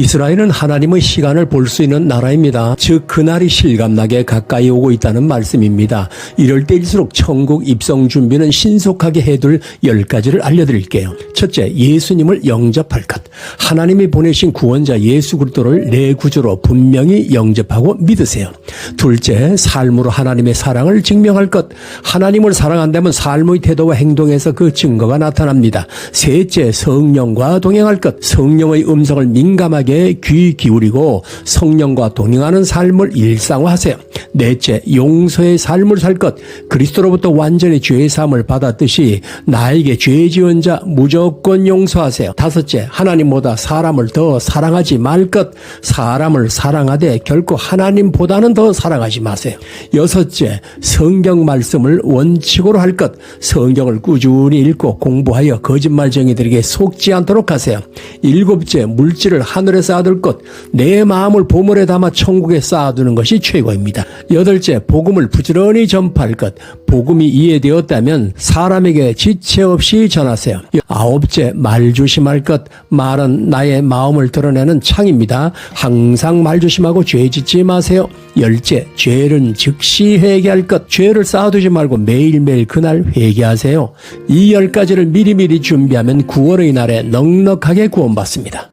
이스라엘은 하나님의 시간을 볼 수 있는 나라입니다. 즉 그날이 실감나게 가까이 오고 있다는 말씀입니다. 이럴 때일수록 천국 입성 준비는 신속하게 해둘 열 가지를 알려드릴게요. 첫째, 예수님을 영접할 것. 하나님이 보내신 구원자 예수 그리스도를 내 구주로 분명히 영접하고 믿으세요. 둘째, 삶으로 하나님의 사랑을 증명할 것. 하나님을 사랑한다면 삶의 태도와 행동에서 그 증거가 나타납니다. 셋째, 성령과 동행할 것. 성령의 음성을 민감하게 귀 기울이고 성령과 동행하는 삶을 일상화하세요. 넷째, 용서의 삶을 살 것. 그리스도로부터 완전히 죄의 사함을 받았듯이 나에게 죄 지은 자 무조건 용서하세요. 다섯째, 하나님보다 사람을 더 사랑하지 말 것. 사람을 사랑하되 결코 하나님보다는 더 사랑하지 마세요. 여섯째, 성경 말씀을 원칙으로 할 것. 성경을 꾸준히 읽고 공부하여 거짓말쟁이들에게 속지 않도록 하세요. 일곱째, 물질을 하늘에 서 얻을 것. 내 마음을 보물에 담아 천국에 쌓아두는 것이 최고입니다. 여덟째, 복음을 부지런히 전파할 것. 복음이 이해되었다면 사람에게 지체 없이 전하세요. 아홉째, 말 조심할 것. 말은 나의 마음을 드러내는 창입니다. 항상 말 조심하고 죄 짓지 마세요. 열째, 죄는 즉시 회개할 것. 죄를 쌓아두지 말고 매일매일 그날 회개하세요. 이 열 가지를 미리미리 준비하면 구원의 날에 넉넉하게 구원받습니다.